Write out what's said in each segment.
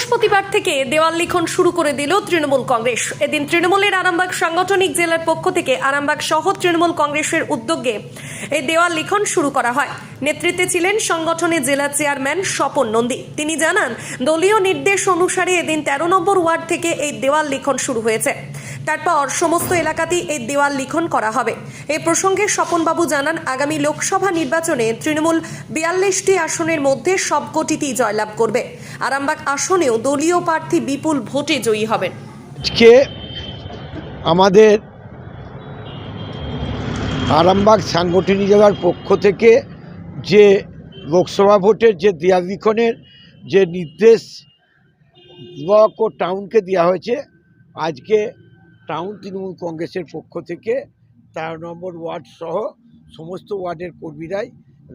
বৃহস্পতিবার থেকে দেওয়াল লিখন শুরু করে দিল তৃণমূল কংগ্রেস। এদিন তৃণমূলের আরামবাগ সাংগঠনিক জেলার পক্ষ থেকে আরামবাগ সহ তৃণমূল কংগ্রেসের উদ্যোগে এই দেওয়াল লিখন শুরু করা হয়। নেতৃত্বে ছিলেন সংগঠনের জেলা চেয়ারম্যান স্বপন নন্দী। তিনি জানান, দলীয় নির্দেশ অনুসারে এদিন তেরো নম্বর ওয়ার্ড থেকে এই দেওয়াল লিখন শুরু হয়েছে। তারপর সমস্ত এলাকাতেই এই দেওয়াল লিখন করা হবে। এই প্রসঙ্গে স্বপনবাবু জানান, আগামী লোকসভা নির্বাচনে তৃণমূল বিয়াল্লিশটি আসনের মধ্যে সবকটিতেই জয়লাভ করবে। আরামবাগ আসনেও দলীয় প্রার্থী বিপুল ভোটে জয়ী হবেন। আজকে আমাদের আরামবাগ সাংগঠনিক জেলার পক্ষ থেকে যে লোকসভা ভোটের যে দেয়ালিখনের যে নির্দেশ ব্লক ও টাউনকে দেওয়া হয়েছে, আজকে টাউন তৃণমূল কংগ্রেসের পক্ষ থেকে তেরো নম্বর ওয়ার্ড সহ সমস্ত ওয়ার্ডের কর্মীরাই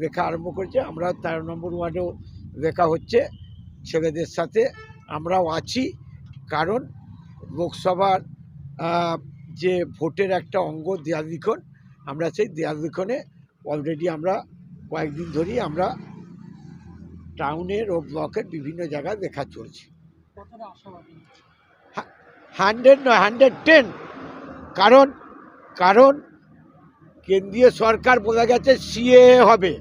রেখা আরম্ভ করেছে। আমরা তেরো নম্বর ওয়ার্ডেও লেখা হচ্ছে ছেলেদের সাথে। আমরাও আছি, কারণ লোকসভার যে ভোটের একটা অঙ্গ দেয়াল আমরা সেই দেয়াল অলরেডি আমরা কয়েকদিন ধরেই আমরা টাউনের ও ব্লকের বিভিন্ন জায়গায় দেখা চলছে। হান্ড্রেড নয়, হান্ড্রেড টেন। কারণ কারণ কেন্দ্রীয় সরকার বলে গেছে সিএ হবে।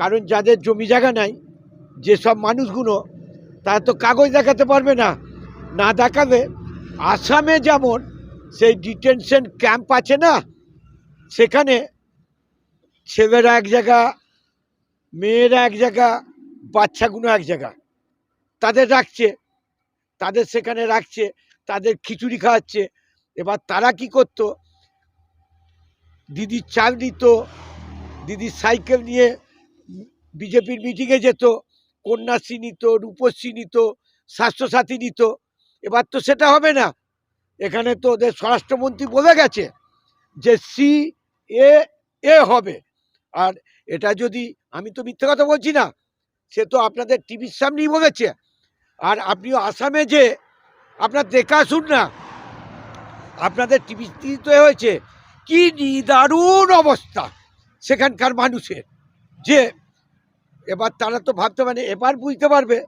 কারণ যাদের জমি জায়গা নাই, যেসব মানুষগুলো, তারা তো কাগজ দেখাতে পারবে না। না দেখালে আসামে যেমন সেই ডিটেনশন ক্যাম্প আছে না, সেখানে ছেলেরা এক জায়গা, মেয়েরা এক জায়গা, বাচ্চাগুলো এক জায়গা। তাদের রাখছে, তাদের সেখানে রাখছে। তাদের খিচুড়ি খাওয়াচ্ছে। এবার তারা কি করতো? দিদি চাল দিত দিদি সাইকেল নিয়ে বিজেপির মিটিংয়ে যেত, কন্যাশ্রী নিত, রূপশ্রী নিত, স্বাস্থ্যসাথী নিত। এবার তো সেটা হবে না। এখানে তো ওদের স্বরাষ্ট্রমন্ত্রী বলে গেছে যে সি এ এ হবে। আর এটা যদি, আমি তো মিথ্যে কথা বলছি না, সে তো আপনাদের টিভির সামনেই বলেছে। আর আপনিও আসামে যে আপনার দেখা শুন না। আপনাদের টিভিতে হয়েছে কি নিদারুণ অবস্থা সেখানকার মানুষের। যে এবার তারা তো ভাবতে পারে, এবার বুঝতে পারবে।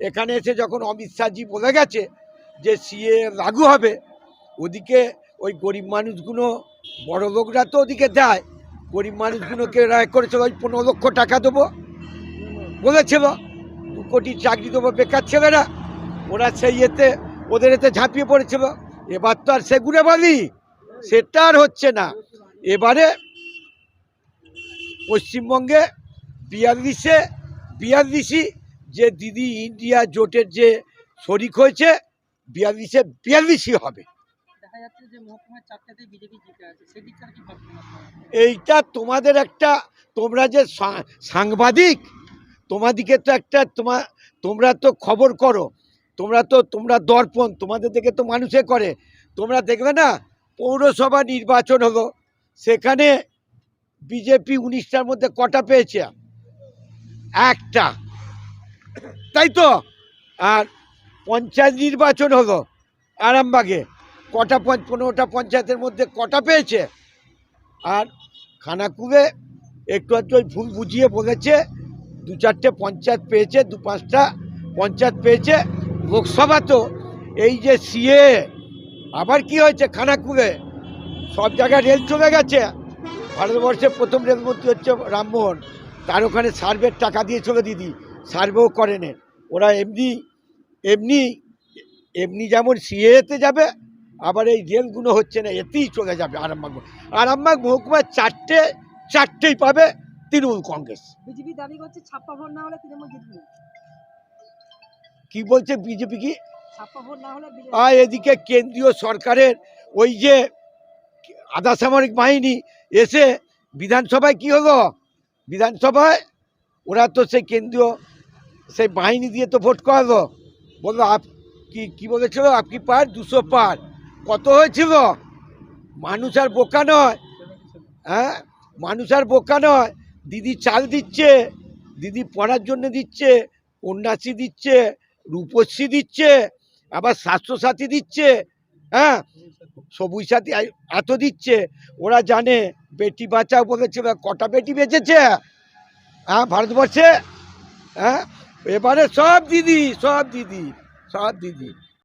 এখানে এসে যখন অমিত শাহজি বলে গেছে যে সিএ লাগু হবে, ওদিকে ওই গরিব মানুষগুলো, বড় লোকরা তো ওদিকে দেয়। গরিব মানুষগুলোকে রায় করেছিল ওই পনেরো লক্ষ টাকা দেবো বলেছিল। দু কোটি চাকরি দেবো বেকার ছেলেরা। ওরা সেই এতে ওদের এতে ঝাঁপিয়ে পড়েছিল এবার তো আর সে সেগুলো বলি। সেটা আর হচ্ছে না। এবারে পশ্চিমবঙ্গে বিয়াল্লিশে বিয়াল্লিশই যে দিদি ইন্ডিয়া জোটের যে শরিক হয়েছে বিয়াল্লিশে বিয়াল্লিশই হবে? এইটা তোমাদের একটা তোমরা যে সাংবাদিক তোমাদিকে তো একটা তোমার তোমরা তো খবর করো। তোমরা তো, তোমরা দর্পণ, তোমাদের থেকে তো মানুষে করে। তোমরা দেখবে না, পৌরসভা নির্বাচন হলো, সেখানে বিজেপি উনিশটার মধ্যে কটা পেয়েছে? একটা। তাই তো? আর পঞ্চায়েত নির্বাচন হলো, আরামবাগে। কটা পনেরোটা পঞ্চায়েতের মধ্যে কটা পেয়েছে? আর খানাকুবে একটু একটু ভুল বুঝিয়ে বলেছে, দু চারটে পঞ্চায়েত পেয়েছে, দু পাঁচটা পঞ্চায়েত পেয়েছে লোকসভা তো, এই যে সিএ, আবার কি হয়েছে খানাকুলে? সব জায়গায় রেল চলে গেছে। ভারতবর্ষের প্রথম রেলমন্ত্রী হচ্ছে রামমোহন তার ওখানে সার্ভের টাকা দিয়েছিল দিদি, সার্ভেও করেনে ওরা এমনি এমনি এমনি যেমন সিএতে যাবে, আবার এই রেলগুলো হচ্ছে না, এতেই চলে যাবে আরামবাগ। আরামবাগ মহকুমায় চারটে, চারটেই পাবে তৃণমূল কংগ্রেস। বিজেপি দাবি করছে, ছাপ্পা ভোট না হলে তৃণমূল জিতবে। কি বলছে বিজেপি কি? আর এদিকে কেন্দ্রীয় সরকারের ওই যে আধা সামরিক বাহিনী এসে বিধানসভায় কি হলো? বিধানসভায় ওরা তো সেই কেন্দ্রীয় সেই বাহিনী দিয়ে তো ভোট করালো। বলল আপ কি কি বলেছিল? আপকি পার দুশো পার। কত হয়েছিল? মানুষ আর বোকা নয়। হ্যাঁ? মানুষ আর বোকা নয়। দিদি চাল দিচ্ছে দিদি পড়ার জন্য দিচ্ছে কন্যাশ্রী দিচ্ছে রূপশ্রী দিচ্ছে, আবার স্বাস্থ্যসাথী দিচ্ছে হ্যাঁ? সবুজ সাথী এত দিচ্ছে। ওরা জানে বেটি বাঁচাও বলেছে কটা বেটি বেঁচেছে? হ্যাঁ ভারতবর্ষে? হ্যাঁ? এবারে সব দিদি সব দিদি সব দিদি।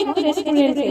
মৈত্র রেস্টুরেন্টে